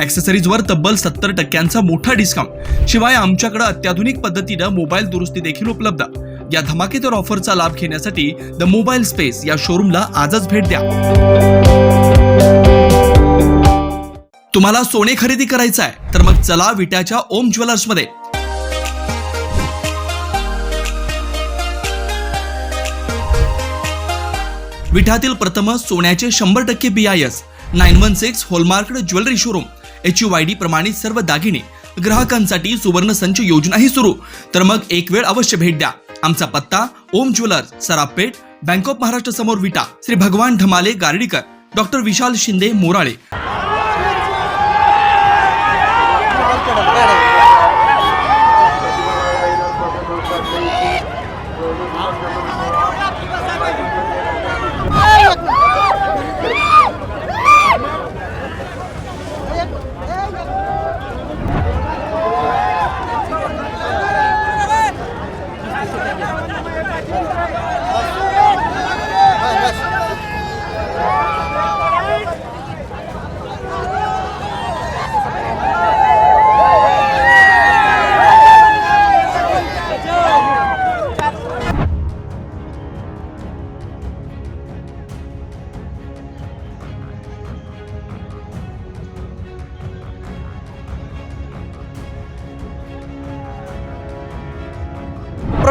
ॲक्सेसरीजवर तब्बल सत्तर टक्क्यांचा मोठा डिस्काउंट शिवाय आमच्याकडे अत्याधुनिक पद्धतीनं मोबाईल दुरुस्ती देखील उपलब्ध. या धमाकेदार ऑफरचा लाभ घेण्यासाठी द मोबाईल स्पेस या शोरूमला आजच भेट द्या. तुम्हाला सोने खरेदी करायचं आहे तर मग चला विट्याच्या ओम ज्वेलर्समध्ये विठातील प्रथमच सोन्याचे शंभर टक्के B I S nine one six hallmark jewellery showroom. H U Y D प्रमाणित सर्व दागिने. ग्राहकांसाठी सुवर्ण संच योजनाही सुरू. तर मग एक वेळ अवश्य भेट द्या. आमचा पत्ता Om jewellers Sarapeth bank of Maharashtra समोर विटा श्री भगवान ढमाले गार्डीकर डॉक्टर विशाल शिंदे मोराळे.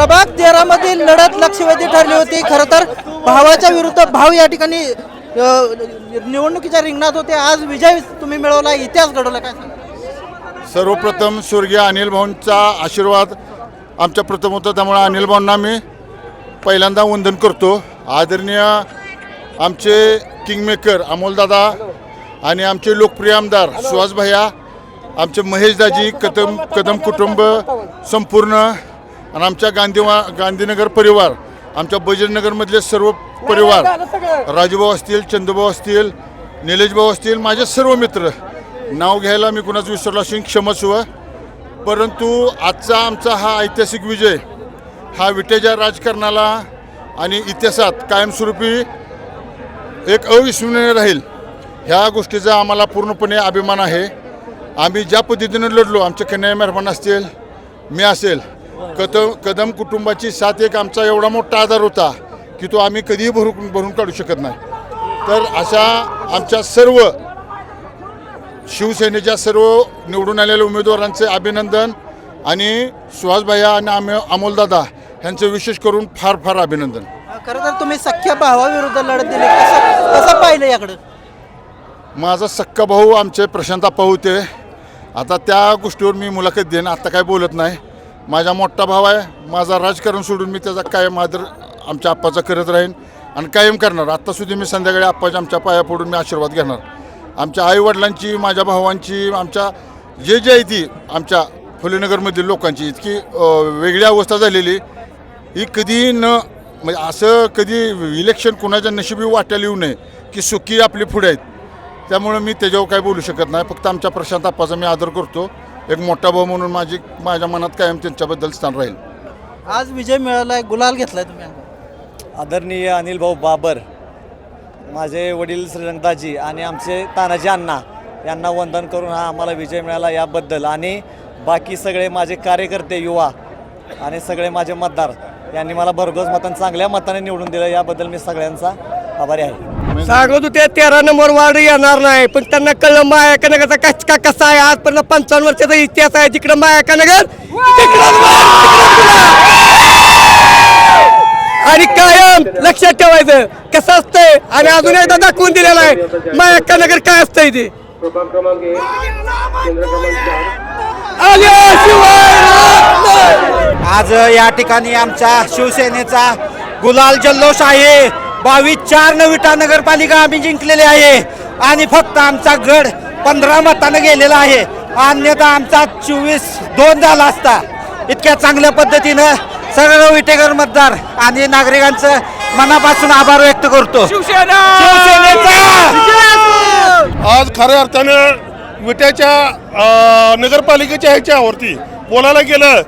प्रभाग तेरा मधील लढत लक्षवेधी ठरली होती. खरं तर भावाच्या विरुद्ध भाव या ठिकाणी निवडणुकीच्या रिंगणात होते. आज विजय तुम्ही मिळवला. इतिहास घडवला. काय सर्वप्रथम स्वर्गीय अनिल भाऊंचा आशीर्वाद आमच्या प्रथम होता. त्यामुळे अनिल भाऊंना मी पहिल्यांदा वंदन करतो. आदरणीय आमचे किंगमेकर अमोलदादा आणि आमचे लोकप्रिय आमदार सुहास भैया आमचे महेशदाजी कदम कदम कुटुंब संपूर्ण आणि आमच्या गांधी गांधीनगर परिवार आमच्या बजरनगरमधले सर्व परिवार राजूभाऊ असतील चंदूभाऊ असतील निलेशभाऊ असतील माझे सर्व मित्र नाव घ्यायला मी कुणाचं विसरलो असेल क्षमस्व परंतु आजचा आमचा हा ऐतिहासिक विजय हा विटेच्या राजकारणाला आणि इतिहासात कायमस्वरूपी एक अविस्मरणीय राहील ह्या गोष्टीचा आम्हाला पूर्णपणे अभिमान आहे. आम्ही ज्या पद्धतीनं लढलो आमचे कन्या मेहरबान असतील मी असेल कदम कदम कुटुंबाची साथ एक आमचा एवढा मोठा आधार होता की तो आम्ही कधीही भरून भरून काढू शकत नाही. तर अशा आमच्या सर्व शिवसेनेच्या सर्व निवडून आलेल्या उमेदवारांचे अभिनंदन आणि सुहासभाया आणि आम्ही अमोलदादा यांचं विशेष करून फार फार अभिनंदन. खरं तर तुम्ही सख्या भावाविरुद्ध लढत दिली. कसं पाहिलं याकडं? माझा सक्का भाऊ आमचे प्रशांत आप्पा होते. आता त्या गोष्टीवर मी मुलाखत देईन. आता काय बोलत नाही. माझा मोठा भाव आहे. माझा राजकारण सोडून मी त्याचा कायम आदर आमच्या आप्पाचा करत राहीन आणि कायम करणार. आत्तासुद्धा मी संध्याकाळी आप्पाच्या आमच्या पाया पडून मी आशीर्वाद घेणार. आमच्या आईवडिलांची माझ्या भावांची आमच्या जे जे आहे ती आमच्या फुलेनगरमधील लोकांची इतकी वेगळी अवस्था झालेली. ही कधीही न म्हणजे असं कधी इलेक्शन कुणाच्या नशिबी वाट्याला येऊ नये की सुखी आपली पुढे आहेत. त्यामुळं मी त्याच्यावर काय बोलू शकत नाही. फक्त आमच्या प्रशांत आप्पाचा मी आदर करतो. एक मोठा भाऊ म्हणून माझी माझ्या मनात कायम त्यांच्याबद्दल स्थान राहील. आज विजय मिळालाय गुलाल घेतलाय तुम्ही आदरणीय अनिल भाऊ बाबर माझे वडील श्रीरंगदाजी आणि आमचे तानाजी अण्णा यांना वंदन करून हा आम्हाला विजय मिळाला याबद्दल आणि बाकी सगळे माझे कार्यकर्ते युवा आणि सगळे माझे मतदार यांनी मला भरघोस मतान चांगल्या मताने निवडून दिलं याबद्दल मी सगळ्यांचा आभारी आहे. सांगत होते तेरा नंबर वार्ड येणार नाही पण त्यांना कळलं मायाका नगरचा कचका कसा आहे? आजपर्यंत पंचावन्न वर्षाचा इतिहास आहे जिकडं मायाका नगर तिकडं आणि कायम लक्षात ठेवायचं कसं असतंय? आणि अजून एकदा दाखवून दिलेलं आहे मायाका नगर काय असतंय ते. आज या ठिकाणी आमच्या शिवसेनेचा गुलाल जल्लोष आहे. बावीस चार नविटा नगरपालिका आम्ही जिंकलेली आहे. आणि फक्त आमचा गड पंधरा मतानं गेलेला आहे. अन्यथा आमचा चोवीस दोन झाला असता. इतक्या चांगल्या पद्धतीनं सगळं विटेकर मतदार आणि नागरिकांचं मनापासून आभार व्यक्त करतो. शिवसेनेचा! आज खऱ्या अर्थानं विट्याच्या अ, नगरपालिकेच्या ह्याच्यावरती बोलायला गेलं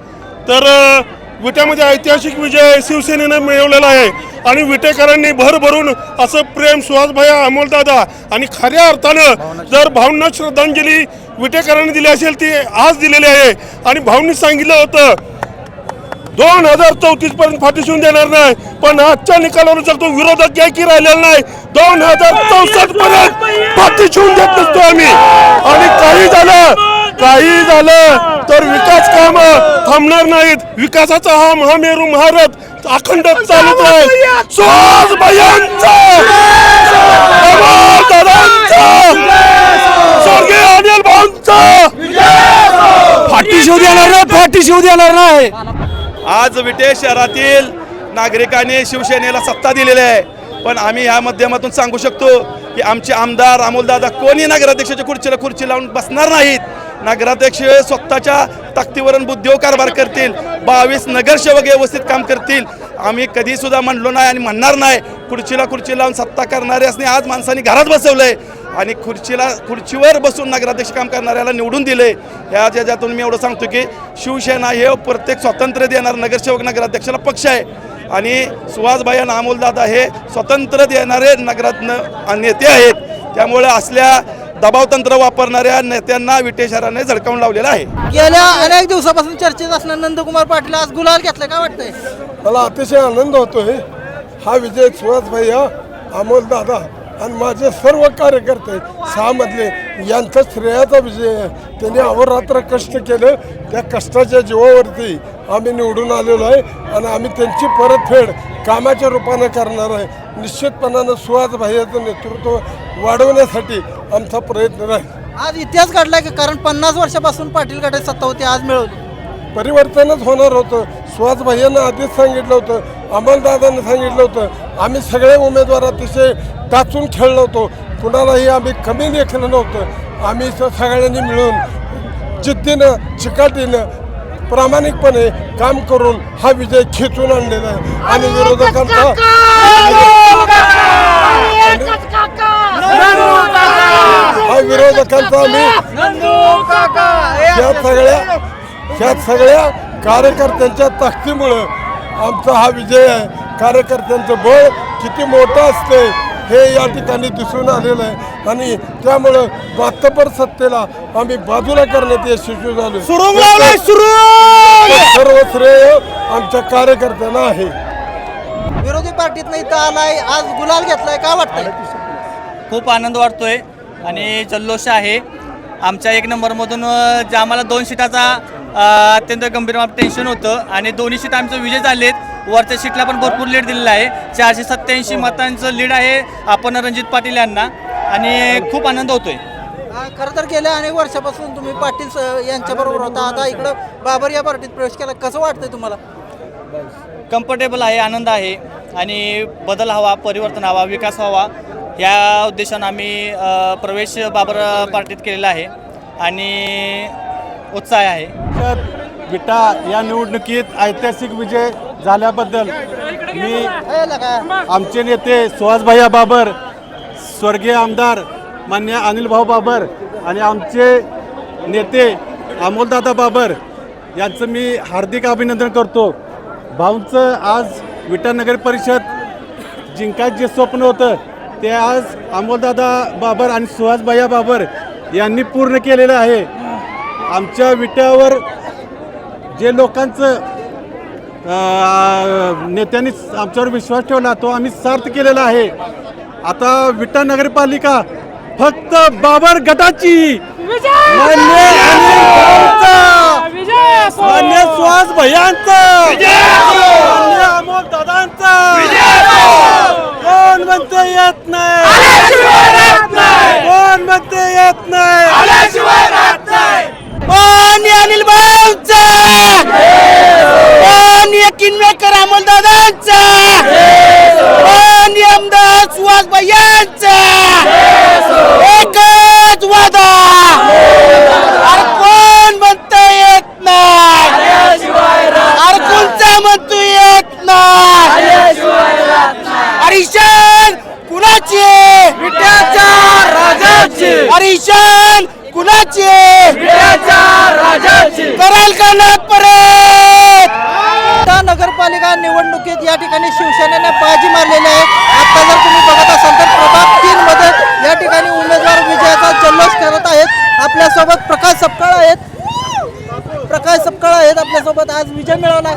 तर अ, विट्यामध्ये ऐतिहासिक विजय शिवसेनेनं मिळवलेला आहे. आणि विटेकरांनी भरभरून असं प्रेम सुहासभाई अमोलदादा आणि खऱ्या अर्थानं जर भावना श्रद्धांजली विटेकरांनी दिली असेल ती आज दिलेली आहे. आणि भाऊंनी सांगितलं होतं दोन हजार चौतीस पर्यंत फाटी शिवून देणार नाही पण आजच्या निकालावर जर तो विरोधक की राहिलेला नाही दोन हजार चौसष्ट पर्यंत फाटी शिवून देत नसतो आम्ही. आणि काही झालं काही झालं तर विकास काम थांबणार नाहीत. विकासाचा हा महामेरू महारथ अखंड चालत आहे. सुहास स्वर्गीय अनिल भाऊंचा! फाटी शिव देणार नाही फाटी शिव देणार नाही. आज विटे शहरातील नागरिकांनी शिवसेनेला सत्ता दिलेली आहे. पण आम्ही या माध्यमातून सांगू शकतो की आमचे आमदार अमोलदादा कोणी नगराध्यक्षाच्या खुर्चीला खुर्ची लावून बसणार नाहीत. नगराध्यक्ष स्वतःच्या ताकदीवरून बुद्धिव कारभार करतील. बावीस नगरसेवक व्यवस्थित काम करतील. आम्ही कधीसुद्धा म्हणलो नाही आणि म्हणणार नाही खुर्चीला खुर्ची लावून सत्ता करणारे असणे आज माणसांनी घरात बसवलंय आणि खुर्चीला खुर्चीवर बसून नगराध्यक्ष काम करणाऱ्याला निवडून दिले ह्या ज्याच्यातून मी एवढं सांगतो की शिवसेना हे प्रत्येक स्वातंत्र्य देणार नगरसेवक नगराध्यक्षाला पक्ष आहे. आणि सुहासभाई आणि अमोलदादा हे स्वतंत्र देणारे नगरात नेते आहेत. त्यामुळे असल्या दबाव तंत्र वापरणाऱ्या नेत्यांना विटे शहराने झडकावून लावलेलं आहे. गेल्या अनेक दिवसापासून चर्चेत असणार नंदकुमार पाटील आज गुलाल घेतलाय काय वाटतंय? मला अतिशय आनंद होतोय. हा विजय भैया अमोल दादा आणि माझे सर्व कार्यकर्ते सहामधले यांचा श्रेयाचा विजय आहे. त्यांनी अहोरात्र कष्ट केलं. त्या कष्टाच्या जीवावरती आम्ही निवडून आलेलो आहे आणि आम्ही त्यांची परतफेड कामाच्या रूपानं करणार आहे. निश्चितपणानं सुहास भैयाचं नेतृत्व वाढवण्यासाठी आमचा प्रयत्न राहील. आज इतिहास घडलाय की कारण पन्नास वर्षापासून पाटील गटाची सत्ता होती आज मिळवली. परिवर्तनच होणार होतं. सुहास भैयांना आधीच सांगितलं होतं अमलदादांनी सांगितलं होतं. आम्ही सगळे उमेदवार अतिशय टाचून खेळलो होतो. कुणालाही आम्ही कमी लेखलं नव्हतं. आम्ही स- सगळ्यांनी मिळून जिद्दीनं चिकाटीनं प्रामाणिकपणे काम करून हा विजय खेचून आणलेला आहे. आणि विरोधकांचा हा विरोधकांचा आम्ही या सगळ्या ह्या सगळ्या कार्यकर्त्यांच्या ताकदीमुळं आमचा हा विजय आहे. कार्यकर्त्यांचं बळ किती मोठं असते हे या ठिकाणी दिसून आलेलं आहे. आणि त्यामुळं मातपर सत्तेला आम्ही बाजूला करण्यात यशस्वी झालो सर्व श्रेय आमच्या कार्यकर्त्यांना आहे. विरोधी पार्टीत इथं आलाय आज गुलाल घेतलाय काय वाटतंय? खूप आनंद वाटतोय आणि जल्लोष आहे. आमच्या एक नंबरमधून जे आम्हाला दोन सीटाचा अ, अत्यंत गंभीर टेन्शन होतं आणि दोन्ही सीट आमचे विजय झालेत. वरच्या सीटला पण भरपूर लीड दिलेला आहे. चारशे सत्याऐंशी मतांचं लीड आहे आपण रणजित पाटील यांना. आणि खूप आनंद होतोय. खरं तर गेल्या अनेक वर्षापासून तुम्ही पाटील यांच्याबरोबर होता. आता इकडं बाबर या पार्टीत प्रवेश केला. कसं वाटतंय तुम्हाला? कम्फर्टेबल आहे आनंद आहे. आणि बदल हवा परिवर्तन हवा विकास व्हावा या उद्देशानं आम्ही प्रवेश बाबर पार्टीत केलेला आहे. आणि उत्साह आहे. विटा या निवडणुकीत ऐतिहासिक विजय झाल्याबद्दल मी आमचे नेते सुहासभाई बाबर स्वर्गीय आमदार मान्य अनिलभाऊ बाबर आणि आमचे नेते अमोलदादा बाबर यांचं मी हार्दिक अभिनंदन करतो. भाऊंचं आज विटा नगर परिषद जिंकायचं जे स्वप्न होतं ते आज अमोलदादा बाबर आणि सुहासभाई बाबर यांनी पूर्ण केलेलं आहे. आमच्या विट्यावर जे लोकांचं नेत्यांनी आमच्यावर विश्वास ठेवला तो आम्ही सार्थ केलेला आहे. आता विटा नगरपालिका फक्त बाबर गटाची मान्य सुहास भैयांचा. मान्य अमोल दादांचा. कोण म्हणते येत नाही? कोण म्हणते येत नाही मान्य अनिल भाऊंचा मान्य किनवेकर अमोलदादांचा मान्य आमदार सुहास भैयांचा एकच वादा अरे कराल का नाथ परत? आता नगरपालिका निवडणुकीत या ठिकाणी शिवसेनेने बाजी मारलेली आहे. आता जर तुम्ही बघत असाल तर प्रभाग तीन मध्ये या ठिकाणी उमेदवार विजयाचा जल्लोष करत आहेत. आपल्यासोबत प्रकाश सपकाळ आहेत. प्रकाश सपकाळ आहेत आपल्यासोबत. आज विजय मिळवला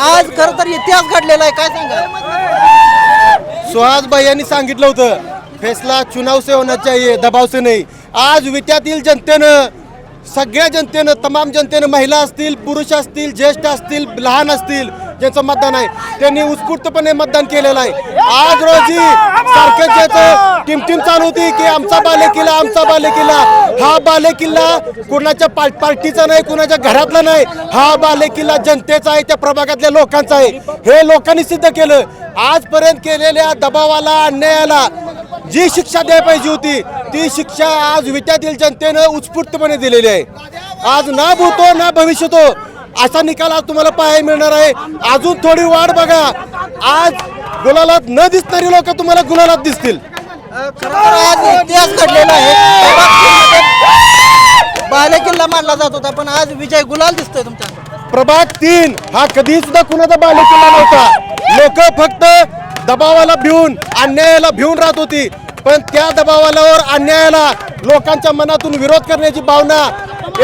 आज खर तर इतिहास घडलेला आहे काय सांगा सुहास भाई यांनी सांगितलं होतं फेसला चुनाव से होना चाहिए दबाव से नाही. आज विट्यातील जनतेनं सगळ्या जनतेनं तमाम जनतेनं महिला असतील पुरुष असतील ज्येष्ठ असतील लहान असतील ज्यांचं मतदान आहे त्यांनी उत्स्फूर्तपणे मतदान केलेलं आहे. आज रोजी सारखं ज्याचं टिमटिम चालू होती की आमचा बालेकिल्ला आमचा बालेकिल्ला. हा बालेकिल्ला कुणाच्या पा पार्टीचा नाही कुणाच्या घरातला नाही. हा बालेकिल्ला जनतेचा आहे त्या प्रभागातल्या लोकांचा आहे. हे लोकांनी सिद्ध केलं. आजपर्यंत केलेल्या दबावाला अन्यायाला जी शिक्षा द्यायला पाहिजे होती ती शिक्षा आज विट्यातील जनतेनं उत्स्फूर्तपणे दिलेली आहे. आज ना भूतो ना भविष्यतो असा निकाल आज तुम्हाला पाहायला मिळणार आहे. अजून थोडी वाढ बघा. आज गुलालात न दिसणारी लोक तुम्हाला गुलालात दिसतील. खरं तर आज इतिहास घडलेला आहे. बालेकिल्ला मानला जात होता पण आज विजय गुलाल दिसतोय तुमच्या प्रभाग तीन हा कधी सुद्धा कुणाचा बालेकिल्ला नव्हता. लोक फक्त दबावाला भिवून अन्यायाला भिवून राहत होती. पण त्या दबावालावर अन्यायाला लोकांच्या मनातून विरोध करण्याची भावना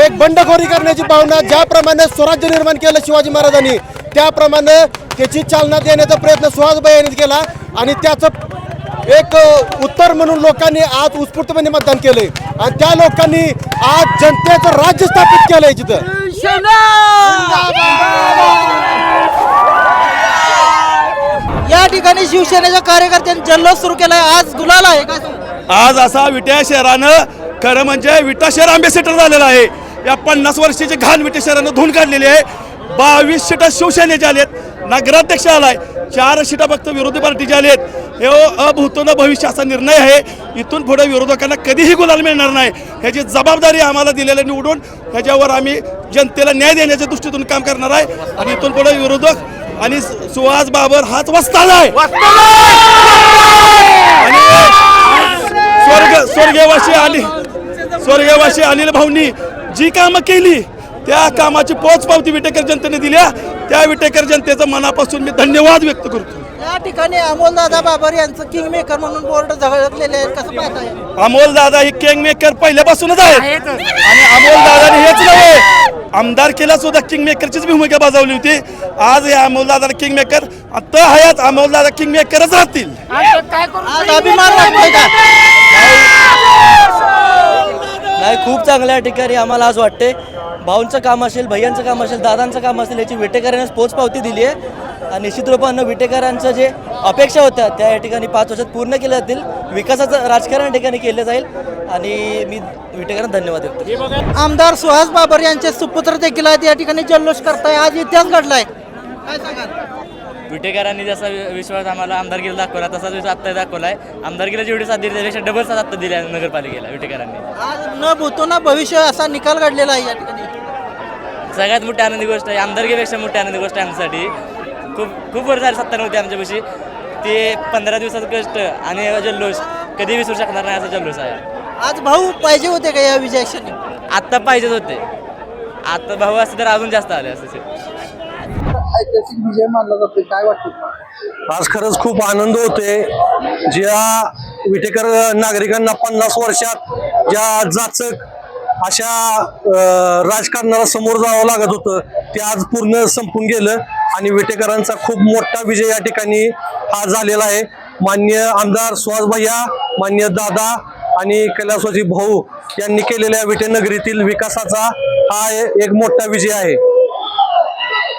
एक बंडखोरी करण्याची भावना ज्याप्रमाणे स्वराज्य निर्माण केलं शिवाजी महाराजांनी त्याप्रमाणे त्याची चालना देण्याचा प्रयत्न सुहासबाई यांनी केला आणि त्याचं एक उत्तर म्हणून लोकांनी आज उत्स्फूर्तपणे मतदान केलंय. आणि त्या लोकांनी आज जनतेचं राज्य स्थापित केलंय तिथं या ठिकाणी शिवसेनेच्या कार्यकर्त्यांनी जल्लोष सुरू केलाय. आज गुलाल आहे? आज असा विट्या शहरानं खरं म्हणजे विटा शहर अँबेसेडर झालेलं आहे. या पन्नास वर्षाची घाण विटे शहरानं धुवून काढलेली आहे. बावीस सीटा शिवसेनेचे आलेत नगराध्यक्ष आलाय चार सीटा फक्त विरोधी पार्टीचे आलेत. हे अभूतन भविष्य असा निर्णय आहे. इथून पुढे विरोधकांना कधीही गुलाल मिळणार नाही. ह्याची जबाबदारी आम्हाला दिलेल्या निवडून ह्याच्यावर आम्ही जनतेला न्याय देण्याच्या दृष्टीतून काम करणार आहे. आणि इथून पुढे विरोधक आणि सुहास बाबर हाच वस्ताद आहे. स्वर्ग स्वर्गवासी आली स्वर्गवासी अनिल भाऊंनी जी कामं केली त्या कामाची पोचपावती विटेकर जनतेने दिल्या. त्या विटेकर जनतेचा मनापासून मी धन्यवाद व्यक्त करतो. या ठिकाणी अमोलदादा बाबर यांचं किंग मेकर म्हणून बोर्ड झळकलेले आहेत. कसं पाहताय अमोल दादा ही किंग मेकर पहिल्यापासूनच आहेत. आणि अमोल दादाने हेच नव्हे आमदार केला सुद्धा किंग मेकरचीच भूमिका बजावली होती. आज हे अमोल दादा किंग मेकर आता हयात अमोल दादा किंग मेकरच राहतील. आज अभिमान वाटतोय का? नाही खूप चांगल्या ठिकाणी आम्हाला आज वाटते भाऊंचं काम असेल भैयांचं काम असेल दादांचं काम असेल याची विटेकरांनी पोचपावती दिली आहे. आणि निश्चित रूपानं विटेकरांचं जे अपेक्षा होत्या त्या या ठिकाणी पाच वर्षात पूर्ण केल्या जातील. विकासाचं राजकारण या ठिकाणी केलं जाईल. आणि मी विटेकरांना धन्यवाद करतो. आमदार सुहास बाबर यांचे सुपुत्र देखील आहेत या ठिकाणी जल्लोष करताय. आज इतिहास घडलाय. काय सांगाल? विटेकरांनी जसा विश्वास आम्हाला आमदारकीला दाखवला तसाच विश्वास आत्ता दाखवलाय. आमदारकीला जेवढी साथ दिली त्यापेक्षा डबल साथ आत्ता दिल्या नगरपालिकेला विटेकरांनी. आज न भूतो ना भविष्य असा निकाल घडलेला आहे या ठिकाणी. सगळ्यात मोठी आनंदी गोष्ट आहे आमदारकीपेक्षा मोठी आनंदी गोष्ट आहे आमच्यासाठी. खूप खूप वर्ष झाली सत्ता नव्हती आमच्यापाशी. ते पंधरा दिवसाचं कष्ट आणि जल्लोष कधी विसरू शकणार नाही असा जल्लोष आहे. आज भाऊ पाहिजे होते का या विजयाक्षणी? आत्ता पाहिजेच होते. आता भाऊ असते तर अजून जास्त आले असते ऐतिहासिक विजय मानला जातोय. काय वाटतं आज खरंच खूप आनंद होतोय. ज्या विटेकर नागरिकांना पन्नास वर्षात ज्या जाचक अशा राजकारणाला समोर जावं लागत होतं ते आज पूर्ण संपून गेलं. आणि विटेकरांचा खूप मोठा विजय या ठिकाणी हा झालेला आहे. मान्य आमदार सुहास भैया मान्य दादा आणि कैलासवाजी भाऊ यांनी केलेल्या विटेनगरीतील विकासाचा हा एक मोठा विजय आहे.